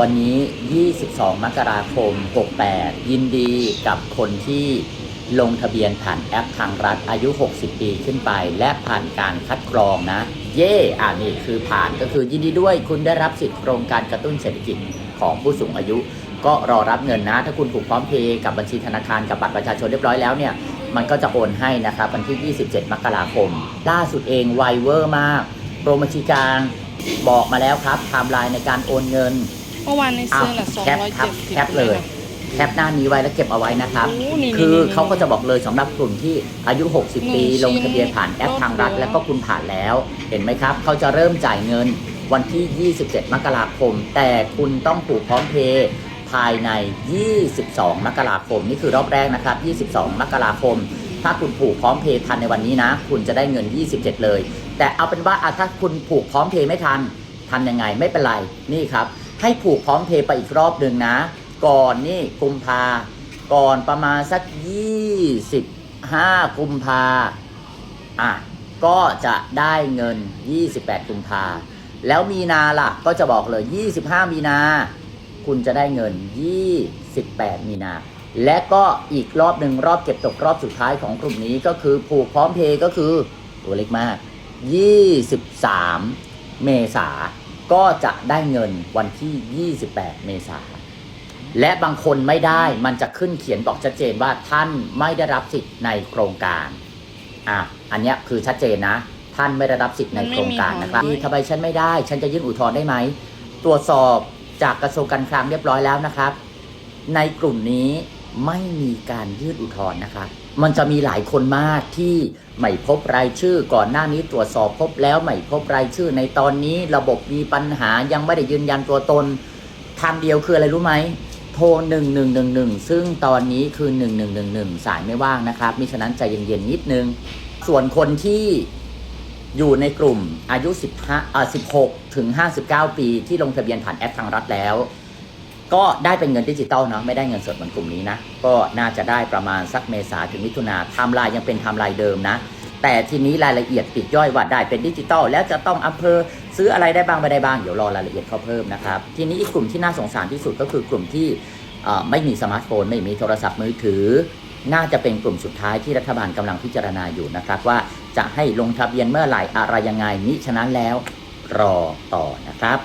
วันนี้ 22 มกราคม 68 ยินดีกับคนที่ลงทะเบียนผ่านแอปทางรัฐอายุ 60 ปีขึ้นไป และผ่านการคัดกรองนะ เย่อ่านี่คือผ่านก็คือยินดีด้วยคุณได้รับสิทธิโครงการกระตุ้นเศรษฐกิจของผู้สูงอายุ ก็รอรับเงินนะ ถ้าคุณผูกพร้อมเพย์กับบัญชีธนาคารกับบัตรประชาชนเรียบร้อยแล้วเนี่ย มันก็จะโอนให้นะครับวันที่ 27 มกราคม ล่าสุดเองไวเวอร์มากโปรโมชั่นกลางบอกมาแล้วครับไทม์ไลน์ในการโอนเงิน เมื่อวานในเอาซื้อละสองแคปร้อยครัเจ็บดสิบแคปเลย แคปหน้านี้ไว้แล้วเก็บเอาไว้นะครับ โอ้นี่คือนี่นี่ เขาก็จะบอกเลยสำหรับกลุ่มที่อายุ 60 ปี หนึ่งลงทะเบียนผ่านแอปชิ้นทางรัฐลดเหลือแล้วก็คุณผ่านแล้ว เห็นไหมครับ เขาจะเริ่มจ่ายเงินวันที่ 27 มกราคม แต่คุณต้องผูกพร้อมเพย์ภายใน 22 มกราคม นี่คือรอบแรกนะครับ 22 มกราคม ถ้าคุณผูกพร้อมเพย์ทันในวันนี้นะ คุณจะได้เงิน 27 เลย แต่เอาเป็นว่าอะถ้าคุณผูกพร้อมเพย์ไม่ทัน ทำยังไงไม่เป็นไรนี่ครับ ให้ผูกพร้อมเพย์ไปอีกรอบหนึ่งนะ ก่อนนี่กุมภาก่อนประมาณสัก 25กุมภาอะก็จะได้เงิน 28กุมภาแล้วมีนาล่ะ ก็จะบอกเลย 25 มีนา คุณจะได้เงิน 28 มีนา และก็อีกรอบหนึ่งรอบเก็บตกรอบสุดท้ายของกลุ่มนี้ก็คือผูกพร้อมเพย์ก็คือตัวเล็กมาก 23 เมษา ก็จะได้เงินวันที่ 28 เมษาและบางคนไม่ได้มันจะขึ้นเขียนบอกชัดเจนว่าท่านไม่ได้รับสิทธิ์ในโครงการอะอันเนี้ยคือชัดเจนนะ ท่านไม่ได้รับสิทธิ์ในโครงการนะครับมันไม่มีทำไมฉันไม่ได้ ฉันจะยื่นอุทธรณ์ได้ไหมตรวจสอบจากกระทรวงการคลังเรียบร้อยแล้วนะครับ ในกลุ่มนี้ ไม่มีการยื่นอุทธรณ์นะครับมันจะมีหลายคนมากที่ไม่พบรายชื่อก่อนหน้านี้ตรวจสอบพบแล้วไม่พบรายชื่อในตอนนี้ระบบมีปัญหายังไม่ได้ยืนยันตัวตน ทางเดียวคืออะไรรู้ไหมโทร 1111 ซึ่งตอนนี้คือ 1111 สายไม่ว่างนะครับ มิฉะนั้นใจเย็นๆ นิดนึง ส่วนคนที่อยู่ในกลุ่มอายุ 15อ่า16 ถึง 59 ปีที่ลงทะเบียนผ่านแอปทางรัฐแล้ว ก็ได้เป็นเงินดิจิตอลเนาะไม่ได้เงินสดเหมือนกลุ่มนี้นะก็น่าจะได้ประมาณสักเมษาถึงมิถุนาไทม์ไลน์ยังเป็นไทม์ไลน์เดิมนะแต่ทีนี้รายละเอียดปลีกย่อยว่าได้เป็นดิจิตอลแล้วจะต้องอำเภอซื้ออะไรได้บ้างไม่ได้บ้างเดี๋ยวรอรายละเอียดเขาเพิ่มนะครับทีนี้อีกกลุ่มที่น่าสงสารที่สุดก็คือกลุ่มที่ไม่มีสมาร์ทโฟน ไม่มีโทรศัพท์มือถือ น่าจะเป็นกลุ่มสุดท้ายที่รัฐบาลกำลังพิจารณาอยู่นะครับ ว่าจะให้ลงทะเบียนเมื่อไหร่อะไรยังไงมิฉะนั้นแล้วรอต่อนะครับ